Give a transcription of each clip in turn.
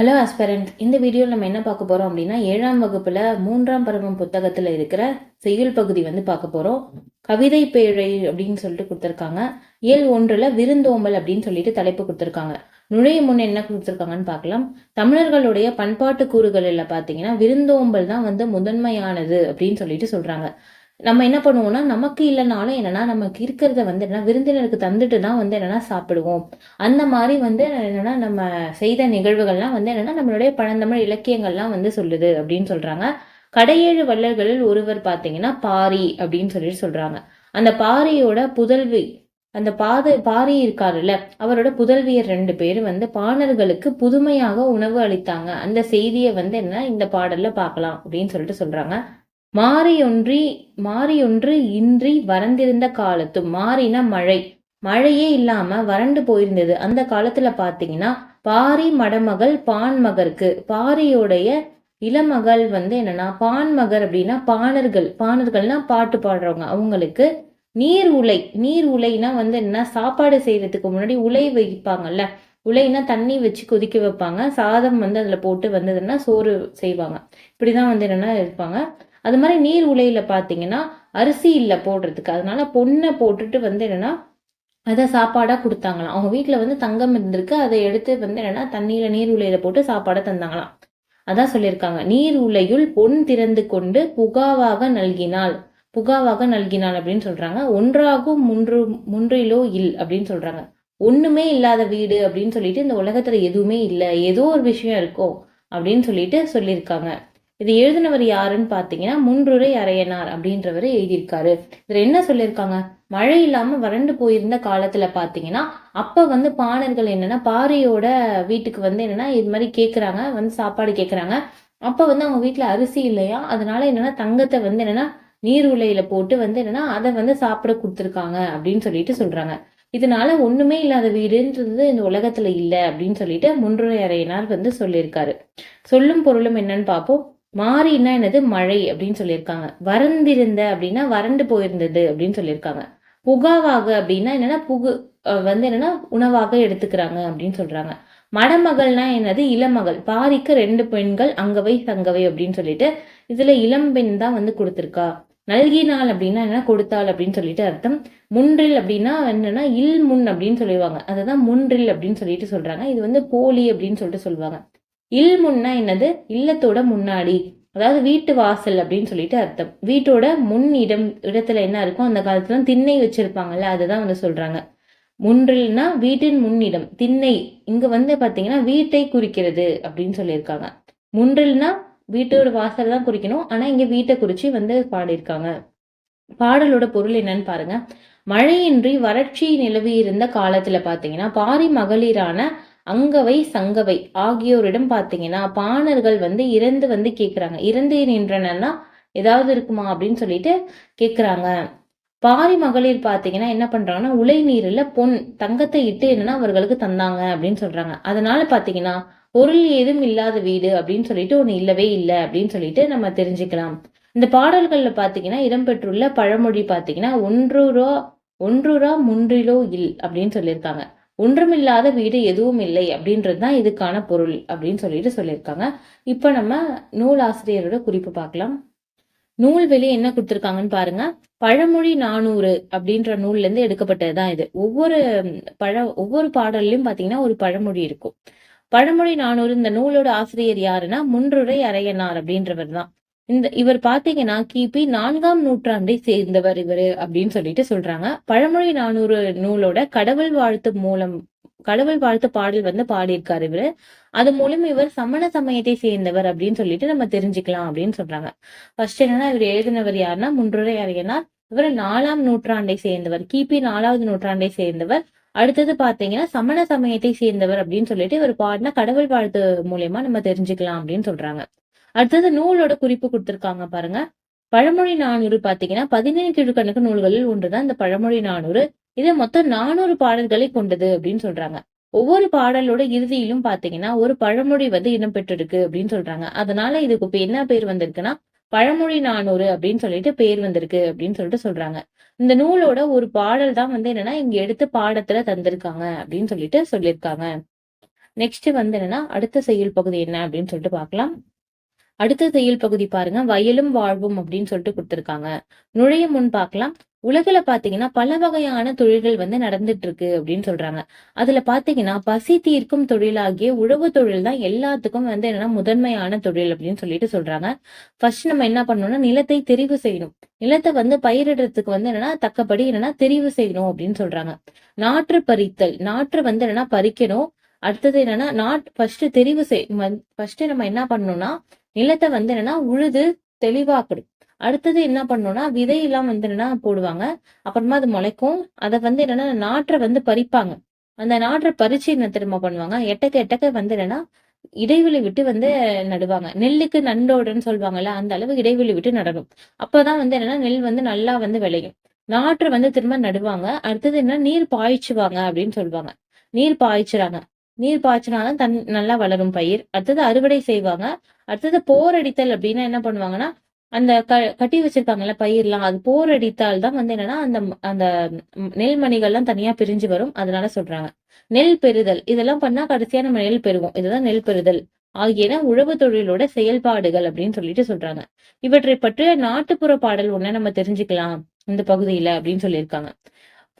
Hello aspirant இந்த வீடியோவில் நம்ம என்ன பார்க்க போகிறோம் அப்படின்னா ஏழாம் வகுப்பில் மூன்றாம் பருவம் புத்தகத்தில் இருக்கிற செய்யுள் பகுதி வந்து பார்க்க போகிறோம் கவிதை பேழை அப்படின்னு சொல்லிட்டு கொடுத்துருக்காங்க. இயல் ஒன்றில் விருந்தோம்பல் அப்படின்னு சொல்லிட்டு தலைப்பு கொடுத்துருக்காங்க. நுழைய முன் என்ன கொடுத்துருக்காங்கன்னு பார்க்கலாம். தமிழர்களுடைய பண்பாட்டு கூறுகளில் பார்த்தீங்கன்னா விருந்தோம்பல் தான் வந்து முதன்மையானது அப்படின்னு சொல்லிட்டு சொல்கிறாங்க நம்ம என்ன பண்ணுவோம்னா நமக்கு இல்லைனாலும் என்னன்னா நமக்கு இருக்கிறத வந்து என்னன்னா விருந்தினருக்கு தந்துட்டு தான் வந்து என்னன்னா சாப்பிடுவோம். அந்த மாதிரி வந்து என்னன்னா நம்ம செய்த நிகழ்வுகள்லாம் வந்து என்னன்னா நம்மளுடைய பழந்தமிழ் இலக்கியங்கள்லாம் வந்து சொல்லுது அப்படின்னு சொல்றாங்க. கடையேழு வள்ளல்களில் ஒருவர் பார்த்தீங்கன்னா பாரி அப்படின்னு சொல்லிட்டு சொல்றாங்க. அந்த பாரியோட புதல்வி அந்த பாத பாரி இருக்காருல்ல அவரோட புதல்வியர் ரெண்டு பேர் வந்து பாணர்களுக்கு புதுமையாக உணவு அளித்தாங்க. அந்த செய்தியை வந்து என்ன இந்த பாடல்ல பார்க்கலாம் அப்படின்னு சொல்லிட்டு சொல்றாங்க. மாறியொன்றி மாறியொன்று இன்றி வறண்டிருந்த காலத்தும் மாறின மழை. மழையே இல்லாம வறண்டு போயிருந்தது. அந்த காலத்துல பாத்தீங்கன்னா பாரி மடமகள் பான்மகருக்கு பாரியோடைய இளமகள் வந்து என்னன்னா பான்மகர் அப்படின்னா பாணர்கள். பாணர்கள்னா பாட்டு பாடுறவங்க. அவங்களுக்கு நீர் உலை நீர் உலைனா வந்து என்ன சாப்பாடு செய்யறதுக்கு முன்னாடி உலை வைப்பாங்கல்ல உலைனா தண்ணி வச்சு கொதிக்க வைப்பாங்க. சாதம் வந்து அதுல போட்டு வந்ததுன்னா சோறு செய்வாங்க. இப்படிதான் வந்து என்னன்னா இருப்பாங்க. அது மாதிரி நீர் உலையில் பார்த்தீங்கன்னா அரிசி இல்லை போடுறதுக்கு. அதனால பொண்ணை போட்டுட்டு வந்து என்னென்னா அதை சாப்பாடாக கொடுத்தாங்களாம். அவங்க வீட்டில் வந்து தங்கம் இருந்திருக்கு. அதை எடுத்து வந்து என்னன்னா தண்ணியில் நீர் உலையில் போட்டு சாப்பாடை தந்தாங்களாம். அதான் சொல்லியிருக்காங்க. நீர் உலையுள் பொன் திறந்து கொண்டு புகாவாக நல்கினாள். புகாவாக நல்கினாள் அப்படின்னு சொல்கிறாங்க ஒன்றாகும் முன்று முன்றிலோ இல் அப்படின்னு சொல்கிறாங்க ஒன்றுமே இல்லாத வீடு அப்படின்னு சொல்லிட்டு இந்த உலகத்தில் எதுவுமே இல்லை. ஏதோ ஒரு விஷயம் இருக்கும் அப்படின்னு சொல்லிட்டு சொல்லியிருக்காங்க. இது எழுதினவர் யாருன்னு பார்த்தீங்கன்னா முன்றுரை அரையனார் அப்படின்றவர் எழுதியிருக்காரு. இதில் என்ன சொல்லியிருக்காங்க? மழை இல்லாமல் வறண்டு போயிருந்த காலத்தில் பார்த்தீங்கன்னா அப்போ வந்து பாணர்கள் என்னன்னா பாறையோட வீட்டுக்கு வந்து என்னன்னா இது மாதிரி கேட்குறாங்க வந்து சாப்பாடு கேட்குறாங்க அப்போ வந்து அவங்க வீட்டில் அரிசி இல்லையா? அதனால என்னன்னா தங்கத்தை வந்து என்னன்னா நீர் உலையில போட்டு வந்து என்னன்னா அதை வந்து சாப்பிட கொடுத்துருக்காங்க அப்படின்னு சொல்லிட்டு சொல்றாங்க. இதனால ஒண்ணுமே இல்லாத வீடுன்றது இந்த உலகத்துல இல்லை அப்படின்னு சொல்லிட்டு முன்றுரை அறையினார் வந்து சொல்லியிருக்காரு. சொல்லும் பொருளும் என்னன்னு பார்ப்போம். மாறினா என்னது? மழை அப்படின்னு சொல்லியிருக்காங்க. வறந்திருந்த அப்படின்னா வறண்டு போயிருந்தது அப்படின்னு சொல்லியிருக்காங்க. புகாவாக அப்படின்னா என்னன்னா புகு வந்து என்னன்னா உணவாக எடுத்துக்கிறாங்க அப்படின்னு சொல்றாங்க. மடமகள்னா என்னது? இளமகள். பாரிக்கு ரெண்டு பெண்கள் அங்கவை தங்கவை அப்படின்னு சொல்லிட்டு இதுல இளம்பெண் தான் வந்து கொடுத்துருக்கா. நல்கினாள் அப்படின்னா என்ன கொடுத்தாள் அப்படின்னு சொல்லிட்டு அர்த்தம். முன்றில் அப்படின்னா என்னன்னா இல் முன் அப்படின்னு சொல்லிடுவாங்க. அதுதான் முன்றில் அப்படின்னு சொல்லிட்டு சொல்றாங்க. இது வந்து போலி அப்படின்னு சொல்லிட்டு சொல்லுவாங்க. இல் முன்னா என்னது? இல்லத்தோட முன்னாடி. அதாவது வீட்டு வாசல் அப்படின்னு சொல்லிட்டு அர்த்தம். வீட்டோட முன் இடம் இடத்துல என்ன இருக்கும் அந்த காலத்துல திண்ணை வச்சிருப்பாங்கல்ல அதுதான் வந்து சொல்றாங்க. முன்றில்னா வீட்டின் முன்னிடம் திண்ணை. இங்க வந்து பாத்தீங்கன்னா வீட்டை குறிக்கிறது அப்படின்னு சொல்லியிருக்காங்க. முன்றில்னா வீட்டோட வாசல் தான் குறிக்கணும். ஆனா இங்க வீட்டை குறிச்சு வந்து பாடியிருக்காங்க. பாடலோட பொருள் என்னன்னு பாருங்க. மழையின்றி வறட்சி நிலவி இருந்த காலத்துல பாத்தீங்கன்னா பாரி மகளிரான அங்கவை சங்கவை ஆகியோரிடம் பார்த்தீங்கன்னா பாணர்கள் வந்து இறந்து வந்து கேட்குறாங்க இறந்து நின்றனா ஏதாவது இருக்குமா அப்படின்னு சொல்லிட்டு கேட்குறாங்க பாரி மகளிர் பார்த்தீங்கன்னா என்ன பண்ணுறாங்கன்னா உலை நீரில் பொன் தங்கத்தை இட்டு என்னன்னா அவர்களுக்கு தந்தாங்க அப்படின்னு சொல்கிறாங்க அதனால பார்த்தீங்கன்னா பொருள் ஏதும் இல்லாத வீடு அப்படின்னு சொல்லிட்டு ஒன்று இல்லவே இல்லை அப்படின்னு சொல்லிட்டு நம்ம தெரிஞ்சுக்கலாம். இந்த பாடல்களில் பார்த்தீங்கன்னா இடம்பெற்றுள்ள பழமொழி பார்த்தீங்கன்னா ஒன்றூ ரூபா ஒன்று ரூபா முன்றிலோ இல் அப்படின்னு சொல்லியிருக்காங்க. ஒன்றுமில்லாத வீடு எதுவும் இல்லை அப்படின்றது தான் இதுக்கான பொருள் அப்படின்னு சொல்லிட்டு சொல்லியிருக்காங்க. இப்போ நம்ம நூல் ஆசிரியரோட குறிப்பு பார்க்கலாம். நூல் வெளி என்ன கொடுத்துருக்காங்கன்னு பாருங்க. பழமொழி நானூறு அப்படின்ற நூல்ல இருந்து எடுக்கப்பட்டது தான் இது. ஒவ்வொரு பழ ஒவ்வொரு பாடல்லையும் பாத்தீங்கன்னா ஒரு பழமொழி இருக்கும். பழமொழி நானூறு இந்த நூலோட ஆசிரியர் யாருன்னா முன்றுரை அரையனார் அப்படின்றவர் தான் இந்த இவர் பாத்தீங்கன்னா கிபி நான்காம் நூற்றாண்டை சேர்ந்தவர் இவரு அப்படின்னு சொல்லிட்டு சொல்றாங்க. பழமொழி நானூறு நூலோட கடவுள் வாழ்த்து மூலம் கடவுள் வாழ்த்து பாடல் வந்து பாடியிருக்காரு இவரு. அது மூலம் இவர் சமண சமயத்தை சேர்ந்தவர் அப்படின்னு சொல்லிட்டு நம்ம தெரிஞ்சுக்கலாம் அப்படின்னு சொல்றாங்க. ஃபர்ஸ்ட் என்னன்னா இவர் எழுதினவர் யாருன்னா முன்றுரை அறியனார் இவர் நாலாம் நூற்றாண்டை சேர்ந்தவர். கிபி நாலாவது நூற்றாண்டை சேர்ந்தவர். அடுத்தது பாத்தீங்கன்னா சமண சமயத்தை சேர்ந்தவர் அப்படின்னு சொல்லிட்டு இவர் பாடின கடவுள் வாழ்த்து மூலியமா நம்ம தெரிஞ்சுக்கலாம் அப்படின்னு சொல்றாங்க. அடுத்தது நூலோட குறிப்பு கொடுத்திருக்காங்க பாருங்க. பழமொழி நானூறு பாத்தீங்கன்னா பதினேழு கீழ்கணக்கு நூல்களில் ஒன்றுதான் இந்த பழமொழி நானூறு. இது மொத்தம் நானூறு பாடல்களை கொண்டது அப்படின்னு சொல்றாங்க. ஒவ்வொரு பாடலோட இறுதியிலும் பாத்தீங்கன்னா ஒரு பழமொழி வந்து இடம்பெற்றிருக்கு அப்படின்னு சொல்றாங்க. அதனால இதுக்கு இப்ப என்ன பேர் வந்திருக்குன்னா பழமொழி நானூறு அப்படின்னு சொல்லிட்டு பேர் வந்திருக்கு அப்படின்னு சொல்லிட்டு சொல்றாங்க. இந்த நூலோட ஒரு பாடல் தான் வந்து என்னன்னா இங்க எடுத்து பாடத்துல தந்திருக்காங்க அப்படின்னு சொல்லிட்டு சொல்லியிருக்காங்க. நெக்ஸ்ட் வந்து என்னன்னா அடுத்த செய்யுள் பகுதி என்ன அப்படின்னு சொல்லிட்டு பார்க்கலாம். அடுத்த தையல் பகுதி பாருங்க. வயலும் வாழ்வும் அப்படின்னு சொல்லிட்டு கொடுத்துருக்காங்க. நுழைய முன் பார்க்கலாம். உலகில பாத்தீங்கன்னா பல வகையான தொழில்கள் வந்து நடந்துட்டு இருக்கு அப்படின்னு சொல்றாங்க. அதுல பாத்தீங்கன்னா பசி தீர்க்கும் தொழிலாகிய உழவு தொழில் தான் எல்லாத்துக்கும் வந்து என்னன்னா முதன்மையான தொழில் அப்படின்னு சொல்லிட்டு சொல்றாங்க. ஃபர்ஸ்ட் நம்ம என்ன பண்ணணும்னா நிலத்தை தெரிவு செய்யணும். நிலத்தை வந்து பயிரிடுறதுக்கு வந்து என்னன்னா தக்கபடி என்னன்னா தெரிவு செய்யணும் அப்படின்னு சொல்றாங்க. நாற்று பறித்தல். நாற்று வந்து என்னன்னா பறிக்கணும். அடுத்தது என்னன்னா நாட் ஃபர்ஸ்ட் தெரிவு செய் ஃபர்ஸ்ட் நம்ம என்ன பண்ணணும்னா நிலத்தை வந்து என்னன்னா உழுது தெளிவாக்கணும் அடுத்தது என்ன பண்ணணும்னா விதையெல்லாம் வந்து என்னன்னா போடுவாங்க. அப்புறமா அது முளைக்கும். அதை வந்து என்னன்னா நாற்றை வந்து பறிப்பாங்க. அந்த நாற்றை பறிச்சு என்ன திரும்ப பண்ணுவாங்க? எட்டக்க எட்டக்க வந்து என்னன்னா இடைவெளி விட்டு வந்து நடுவாங்க. நெல்லுக்கு நண்டோடுன்னு சொல்லுவாங்கல்ல அந்த அளவு இடைவெளி விட்டு நடணும். அப்பதான் வந்து என்னன்னா நெல் வந்து நல்லா வந்து விளையும். நாற்றை வந்து திரும்ப நடுவாங்க. அடுத்தது என்ன? நீர் பாய்ச்சுவாங்க அப்படின்னு சொல்லுவாங்க. நீர் பாய்ச்சுறாங்க. நீர் பாய்ச்சினாலும் தன் நல்லா வளரும் பயிர். அடுத்தது அறுவடை செய்வாங்க. அடுத்தது போர் அடித்தல் அப்படின்னா என்ன பண்ணுவாங்கன்னா அந்த க கட்டி வச்சிருக்காங்கல்ல பயிர்லாம் அது போர் அடித்தால் தான் வந்து என்னன்னா அந்த அந்த நெல்மணிகள்லாம் தனியா பிரிஞ்சு வரும். அதனால சொல்றாங்க. நெல் பெறுதல். இதெல்லாம் பண்ணா கடைசியா நம்ம நெல் பெறுவோம். இதுதான் நெல் பெறுதல். ஆகியன உழவு தொழிலோட செயல்பாடுகள் அப்படின்னு சொல்லிட்டு சொல்றாங்க. இவற்றை பற்றிய நாட்டுப்புற பாடல் ஒண்ணு நம்ம தெரிஞ்சுக்கலாம். இந்த பகுதியில அப்படின்னு சொல்லியிருக்காங்க.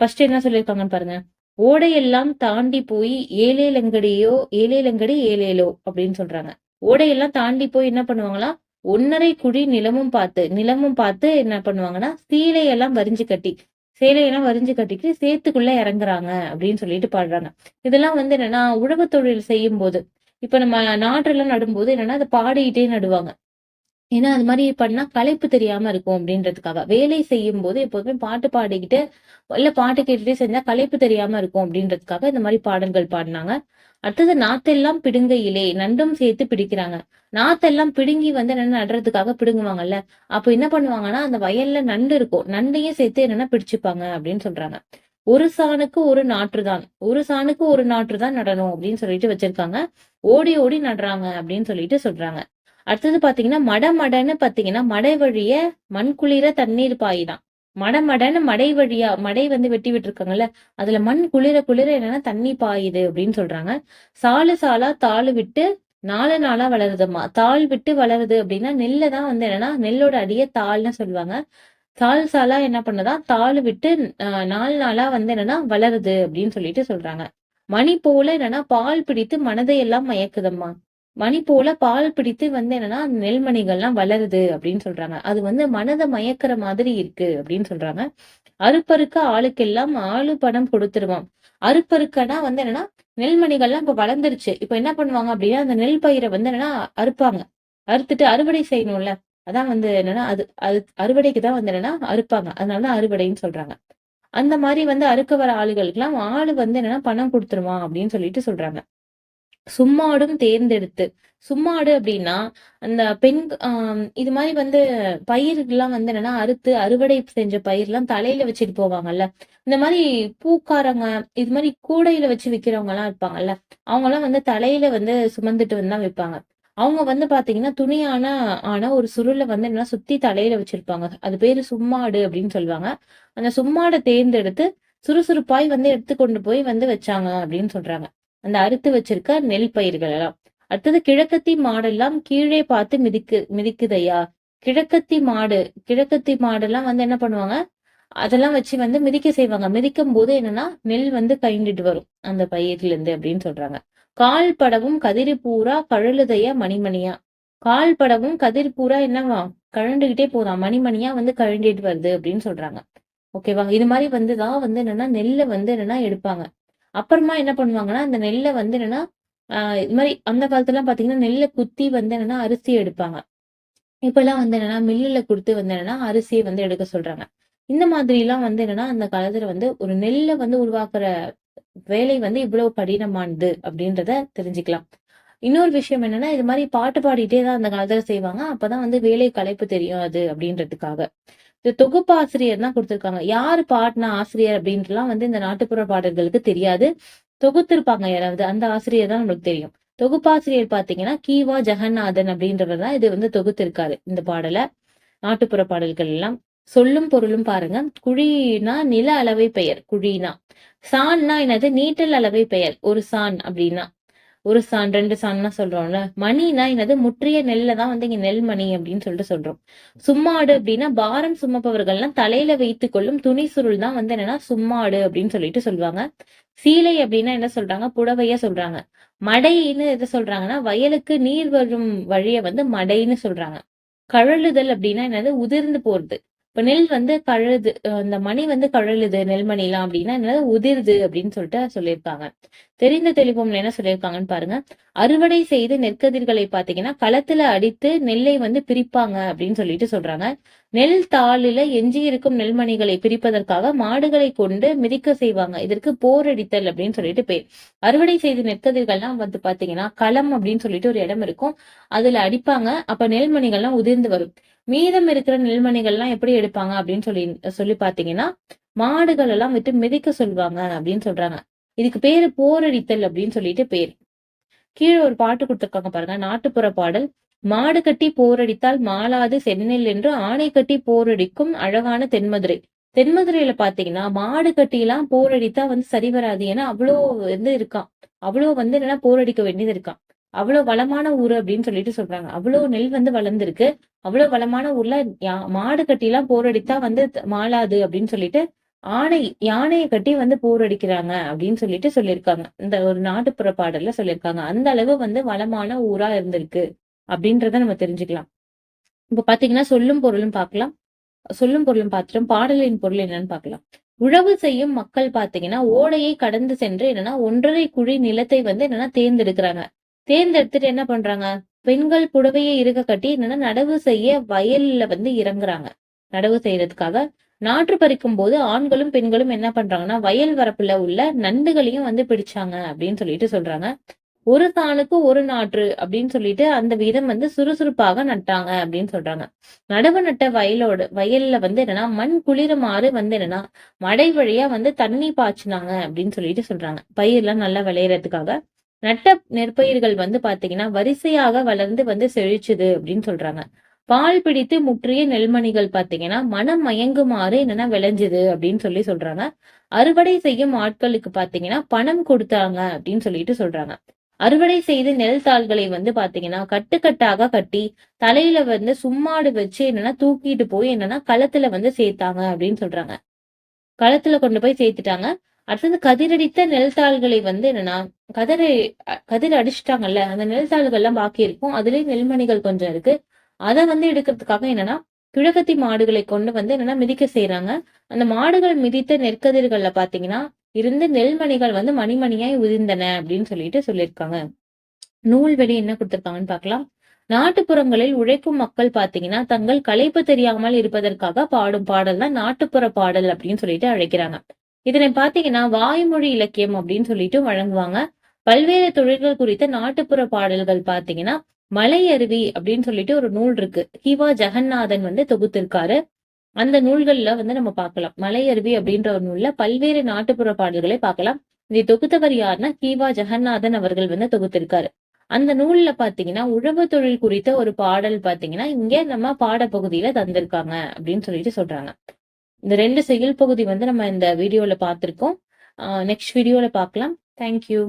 ஃபர்ஸ்ட் என்ன சொல்லியிருக்காங்கன்னு பாருங்க. ஓடையெல்லாம் தாண்டி போய் ஏழேலங்கடியோ ஏழேலங்கடி ஏழேலோ அப்படின்னு சொல்றாங்க. ஓடையெல்லாம் தாண்டி போய் என்ன பண்ணுவாங்களா? ஒன்னரை குழி நிலமும் பார்த்து நிலமும் பார்த்து என்ன பண்ணுவாங்கன்னா சீலையெல்லாம் வரிஞ்சு கட்டி சேலையெல்லாம் வரிஞ்சு கட்டிட்டு சேத்துக்குள்ள இறங்குறாங்க அப்படின்னு சொல்லிட்டு பாடுறாங்க. இதெல்லாம் வந்து என்னன்னா உழவு தொழில் செய்யும் போது இப்ப நம்ம நாற்றெல்லாம் நடும்போது என்னன்னா அதை பாடிக்கிட்டே நடுவாங்க. ஏன்னா அது மாதிரி பண்ணா களைப்பு தெரியாம இருக்கும் அப்படின்றதுக்காக. வேலை செய்யும் போது எப்போதுமே பாட்டு பாடிக்கிட்டு இல்ல பாட்டு கேட்டுட்டு செஞ்சா களைப்பு தெரியாம இருக்கும் அப்படின்றதுக்காக இந்த மாதிரி பாடல்கள் பாடினாங்க. அடுத்தது நாத்தெல்லாம் பிடுங்கையிலே நண்டும் சேர்த்து பிடிக்கிறாங்க. நாத்தெல்லாம் பிடுங்கி வந்து என்ன நடுறதுக்காக பிடுங்குவாங்கல்ல அப்ப என்ன பண்ணுவாங்கன்னா அந்த வயல்ல நண்டு இருக்கும். நண்டையும் சேர்த்து என்னன்னா பிடிச்சுப்பாங்க அப்படின்னு சொல்றாங்க. ஒரு சாணுக்கு ஒரு நாற்று தான். ஒரு சாணுக்கு ஒரு நாற்று தான் நடணும் அப்படின்னு சொல்லிட்டு வச்சிருக்காங்க. ஓடி ஓடி நடுறாங்க அப்படின்னு சொல்லிட்டு சொல்றாங்க. அடுத்தது பாத்தீங்கன்னா மட மடன்னு பாத்தீங்கன்னா மடை வழிய மண் குளிர தண்ணீர் பாயிதான் மட மடன்னு மடை வழியா மடை வந்து வெட்டி விட்டுருக்காங்கல்ல அதுல மண் குளிர குளிர என்னன்னா தண்ணி பாயுது அப்படின்னு சொல்றாங்க. சாலு சாலா தாளு விட்டு நாலு நாளா வளருதுமா தாள் விட்டு வளருது அப்படின்னா நெல்லை தான் வந்து என்னன்னா நெல்லோட அடிய தாள்னு சொல்லுவாங்க. தாள் சாலா என்ன பண்ணதான் தாள் விட்டு நாலு நாளா வந்து என்னன்னா வளருது அப்படின்னு சொல்லிட்டு சொல்றாங்க. மணி போல என்னன்னா பால் பிடித்து மனதை எல்லாம் மயக்குதம்மா. மணி போல பால் பிடித்து வந்து என்னன்னா நெல்மணிகள்லாம் வளருது அப்படின்னு சொல்றாங்க. அது வந்து மனதை மயக்கிற மாதிரி இருக்கு அப்படின்னு சொல்றாங்க. அறுப்பறுக்க ஆளுக்கெல்லாம் ஆளு பணம் கொடுத்துருவான். அறுப்பருக்கனா வந்து என்னன்னா நெல்மணிகள்லாம் இப்ப வளர்ந்துருச்சு. இப்ப என்ன பண்ணுவாங்க அப்படின்னா அந்த நெல் பயிரை வந்து என்னன்னா அறுப்பாங்க. அறுத்துட்டு அறுவடை செய்யணும்ல. அதான் வந்து என்னன்னா அது அது அறுவடைக்கு தான் வந்து என்னன்னா அறுப்பாங்க. அதனாலதான் அறுவடைன்னு சொல்றாங்க. அந்த மாதிரி வந்து அறுக்க வர ஆளுகளுக்கு எல்லாம் ஆளு வந்து என்னன்னா பணம் கொடுத்துருவான் அப்படின்னு சொல்லிட்டு சொல்றாங்க. சும்மாடும் தேர்ந்தெடுத்து. சும்மாடு அப்படின்னா அந்த பெண் இது மாதிரி வந்து பயிர்கள்லாம் வந்து என்னன்னா அறுத்து அறுவடை செஞ்ச பயிர்லாம் தலையில வச்சுட்டு போவாங்கல்ல. இந்த மாதிரி பூக்காரங்க இது மாதிரி கூடையில வச்சு விக்கிறவங்க எல்லாம் இருப்பாங்கல்ல. அவங்க எல்லாம் வந்து தலையில வந்து சுமந்துட்டு வந்து தான் விற்பாங்க. அவங்க வந்து பாத்தீங்கன்னா துணியான ஆன ஒரு சுருளை வந்து என்ன சுத்தி தலையில வச்சிருப்பாங்க. அது பேரு சும்மாடு அப்படின்னு சொல்லுவாங்க. அந்த சும்மாடை தேர்ந்தெடுத்து சுறுசுறுப்பாய் வந்து எடுத்து கொண்டு போய் வந்து வச்சாங்க அப்படின்னு சொல்றாங்க. அந்த அறுத்து வச்சிருக்க நெல் பயிர்கள் எல்லாம் அடுத்தது கிழக்கத்தி மாடெல்லாம் கீழே பார்த்து மிதிக்கு மிதிக்குதையா? கிழக்கத்தி மாடு கிழக்கத்தி மாடெல்லாம் வந்து என்ன பண்ணுவாங்க? அதெல்லாம் வச்சு வந்து மிதிக்க செய்வாங்க. மிதிக்கும் போது என்னன்னா நெல் வந்து கைண்டிட்டு வரும். அந்த பயிர்ல இருந்து அப்படின்னு சொல்றாங்க. கால் படவும் கதிரி பூரா கழுழுதையா மணிமணியா. கால் படவும் கதிர் பூரா என்னவா கழண்டுகிட்டே போதும் மணிமணியா வந்து கழண்டிட்டு வருது அப்படின்னு சொல்றாங்க. ஓகேவா? இது மாதிரி வந்துதான் வந்து என்னன்னா நெல்லை வந்து என்னன்னா எடுப்பாங்க. அப்புறமா என்ன பண்ணுவாங்கன்னா அந்த நெல்லை வந்து என்னன்னா ஆஹ் இது மாதிரி அந்த காலத்துல பாத்தீங்கன்னா நெல்லை குத்தி வந்து என்னன்னா அரிசி எடுப்பாங்க. இப்பெல்லாம் வந்து என்னன்னா மில்லுல கொடுத்து வந்து என்னன்னா அரிசியை வந்து எடுக்க சொல்றாங்க. இந்த மாதிரி எல்லாம் வந்து என்னன்னா அந்த காலத்துல வந்து ஒரு நெல்லை வந்து உருவாக்குற வேலை வந்து இவ்வளவு கடினமானது அப்படின்றத தெரிஞ்சுக்கலாம். இன்னொரு விஷயம் என்னன்னா இது மாதிரி பாட்டு பாடிட்டே தான் அந்த காலத்துல செய்வாங்க. அப்பதான் வந்து வேலை கலைப்பு தெரியும் அது அப்படின்றதுக்காக. இது தொகுப்பாசிரியர் தான் கொடுத்திருக்காங்க. யாரு பாடின ஆசிரியர் அப்படின்ட்டுலாம் வந்து இந்த நாட்டுப்புற பாடல்களுக்கு தெரியாது. தொகுத்திருப்பாங்க யாராவது. அந்த ஆசிரியர் தான் நம்மளுக்கு தெரியும். தொகுப்பாசிரியர் பாத்தீங்கன்னா கீவா ஜெகநாதன் அப்படின்றவர் தான் இது வந்து தொகுத்திருக்காரு இந்த பாடலை. நாட்டுப்புற பாடல்கள் எல்லாம். சொல்லும் பொருளும் பாருங்க. குழினா நில அளவை பெயர். குழினா. சான்னா என்னது? நீட்டல் அளவை பெயர். ஒரு சான் அப்படின்னா. ஒரு சான் ரெண்டு சான்லாம் சொல்றோம்ல. மணினா என்னது? முற்றிய நெல்ல தான் வந்து இங்க நெல்மணி அப்படின்னு சொல்லிட்டு சொல்றோம். சும்மாடு அப்படின்னா பாரம் சுமப்பவர்கள்லாம் தலையில வைத்துக் கொள்ளும் துணி சுருள் தான் வந்து என்னன்னா சும்மாடு அப்படின்னு சொல்லிட்டு சொல்லுவாங்க. சீலை அப்படின்னா என்ன சொல்றாங்க? புடவைய சொல்றாங்க. மடைன்னு எதை சொல்றாங்கன்னா? வயலுக்கு நீர் வரும் வழிய வந்து மடைன்னு சொல்றாங்க. கழலுதல் அப்படின்னா என்னது? உதிர்ந்து போறது. இப்ப நெல் வந்து கழுது அந்த மணி வந்து கழலுது நெல்மணிலாம் அப்படின்னா என்னது? உதிர்து அப்படின்னு சொல்லிட்டு சொல்லியிருக்காங்க. தெரிந்த தெளிவும் என்ன சொல்லியிருக்காங்கன்னு பாருங்க. அறுவடை செய்து நெற்கதிர்களை பாத்தீங்கன்னா களத்துல அடித்து நெல்லை வந்து பிரிப்பாங்க அப்படின்னு சொல்லிட்டு சொல்றாங்க. நெல் தாளில எஞ்சி இருக்கும் நெல்மணிகளை பிரிப்பதற்காக மாடுகளை கொண்டு மிதிக்க செய்வாங்க. இதற்கு போரடித்தல் அப்படின்னு சொல்லிட்டு பேர். அறுவடை செய்து நெற்கதிர்கள்லாம் வந்து பாத்தீங்கன்னா களம் அப்படின்னு சொல்லிட்டு ஒரு இடம் இருக்கும். அதுல அடிப்பாங்க. அப்ப நெல்மணிகள்லாம் உதிர்ந்து வரும். மீதம் இருக்கிற நெல்மணிகள்லாம் எப்படி எடுப்பாங்க அப்படின்னு சொல்லி சொல்லி பாத்தீங்கன்னா மாடுகள் எல்லாம் விட்டு மிதிக்க சொல்லுவாங்க அப்படின்னு சொல்றாங்க. இதுக்கு பேரு போரடித்தல் அப்படின்னு சொல்லிட்டு பேர். கீழே ஒரு பாட்டு கொடுத்துருக்காங்க பாருங்க நாட்டுப்புற பாடல். மாடு கட்டி போரடித்தால் மாலாது செந்நெல் என்று ஆணை கட்டி போரடிக்கும் அழகான தென்மதுரை. தென்மதுரையில பாத்தீங்கன்னா மாடு கட்டி எல்லாம் போரடித்தா வந்து சரி வராது. ஏன்னா அவ்வளோ வந்து இருக்கான். அவ்வளோ வந்து என்னன்னா போரடிக்க வேண்டியது இருக்கான். அவ்வளவு வளமான ஊரு அப்படின்னு சொல்லிட்டு சொல்றாங்க. அவ்வளவு நெல் வந்து வளர்ந்துருக்கு. அவ்வளவு வளமான ஊர்ல மாடு கட்டி எல்லாம் போரடித்தா வந்து மாளாது அப்படின்னு சொல்லிட்டு ஆணை யானையை கட்டி வந்து போர் அடிக்கிறாங்க அப்படின்னு சொல்லிட்டு சொல்லியிருக்காங்க. இந்த ஒரு நாட்டுப்புற பாடல்ல சொல்லியிருக்காங்க. அந்த அளவு வந்து வளமான ஊரா இருந்திருக்கு அப்படின்றத நம்ம தெரிஞ்சுக்கலாம். இப்ப பாத்தீங்கன்னா சொல்லும் பொருளும் பார்க்கலாம் சொல்லும் பொருளும் பார்த்துட்டோம் பாடலின் பொருள் என்னன்னு பார்க்கலாம் உழவு செய்யும் மக்கள் பாத்தீங்கன்னா ஓடையை கடந்து சென்று என்னன்னா ஒன்றரை குழி நிலத்தை வந்து என்னன்னா தேர்ந்தெடுக்கிறாங்க. தேர்ந்தெடுத்துட்டு என்ன பண்றாங்க? பெண்கள் புடவையை இருக கட்டி என்னன்னா நடவு செய்ய வயல்ல வந்து இறங்குறாங்க. நடவு செய்யறதுக்காக நாற்று பறிக்கும் போது ஆண்களும் பெண்களும் என்ன பண்றாங்கன்னா வயல் வரப்புல உள்ள நண்டுகளையும் வந்து பிடிச்சாங்க அப்படின்னு சொல்லிட்டு சொல்றாங்க. ஒரு தானுக்கு ஒரு நாற்று அப்படின்னு சொல்லிட்டு அந்த வீதம் வந்து சுறுசுறுப்பாக நட்டாங்க அப்படின்னு சொல்றாங்க. நடவு நட்ட வயலோட வயல்ல வந்து என்னன்னா மண் குளிருமாறு வந்து என்னன்னா மடை வழியா வந்து தண்ணி பாய்ச்சினாங்க அப்படின்னு சொல்லிட்டு சொல்றாங்க. பயிர்லாம் நல்லா விளையறதுக்காக. நட்ட நெற்பயிர்கள் வந்து பாத்தீங்கன்னா வரிசையாக வளர்ந்து வந்து செழிச்சுது அப்படின்னு சொல்றாங்க. பால் பிடித்து முற்றிய நெல்மணிகள் பாத்தீங்கன்னா மனம் மயங்குமாறு என்னன்னா விளைஞ்சுது அப்படின்னு சொல்லி சொல்றாங்க. அறுவடை செய்யும் ஆட்களுக்கு பாத்தீங்கன்னா பணம் கொடுத்தாங்க அப்படின்னு சொல்லிட்டு சொல்றாங்க. அறுவடை செய்து நெல் தாள்களை வந்து பாத்தீங்கன்னா கட்டுக்கட்டாக கட்டி தலையில வந்து சும்மாடு வச்சு என்னன்னா தூக்கிட்டு போய் என்னன்னா களத்துல வந்து சேர்த்தாங்க அப்படின்னு சொல்றாங்க. களத்துல கொண்டு போய் சேர்த்துட்டாங்க. அடுத்தது கதிரடித்த நெல் தாள்களை வந்து என்னன்னா கதிரை கதிர் அடிச்சிட்டாங்கல்ல அந்த நெல் தாள்கள் எல்லாம் பாக்கி இருக்கும். அதுலயும் நெல்மணிகள் கொஞ்சம் இருக்கு. அதை வந்து எடுக்கிறதுக்காக என்னன்னா கிழக்கத்தி மாடுகளை கொண்டு வந்து என்னன்னா மிதிக்க செய்யறாங்க அந்த மாடுகள் மிதித்த நெற்கதிர்கள்ல பாத்தீங்கன்னா இருந்து நெல்மணிகள் வந்து மணிமணியாய் உதிர்ந்தன அப்படின்னு சொல்லிட்டு சொல்லியிருக்காங்க. நூல்வெளி என்ன கொடுத்திருக்காங்கன்னு பார்க்கலாம். நாட்டுப்புறங்களில் உழைக்கும் மக்கள் பாத்தீங்கன்னா தங்கள் களைப்பு தெரியாமல் இருப்பதற்காக பாடும் பாடல் தான் நாட்டுப்புற பாடல் அப்படின்னு சொல்லிட்டு அழைக்கிறாங்க. இதனை பாத்தீங்கன்னா வாய்மொழி இலக்கியம் அப்படின்னு சொல்லிட்டு வழங்குவாங்க. பல்வேறு தொழில்கள் குறித்த நாட்டுப்புற பாடல்கள் பாத்தீங்கன்னா மலையருவி அப்படின்னு சொல்லிட்டு ஒரு நூல் இருக்கு. ஹிவா ஜெகநாதன் வந்து தொகுத்திருக்காரு. அந்த நூல்கள்ல வந்து நம்ம பார்க்கலாம். மலையருவி அப்படின்ற ஒரு நூல்ல பல்வேறு நாட்டுப்புற பாடல்களை பார்க்கலாம். இதை தொகுத்தவர் யாருன்னா ஹீவா ஜெகநாதன் அவர்கள் வந்து தொகுத்திருக்காரு. அந்த நூல்ல பாத்தீங்கன்னா உழவு தொழில் குறித்த ஒரு பாடல் பாத்தீங்கன்னா இங்க நம்ம பாடப்பகுதியில தந்திருக்காங்க அப்படின்னு சொல்லிட்டு சொல்றாங்க. இந்த ரெண்டு செயல் பகுதி வந்து நம்ம இந்த வீடியோல பார்த்திருக்கோம். நெக்ஸ்ட் வீடியோல பார்க்கலாம். தேங்க்யூ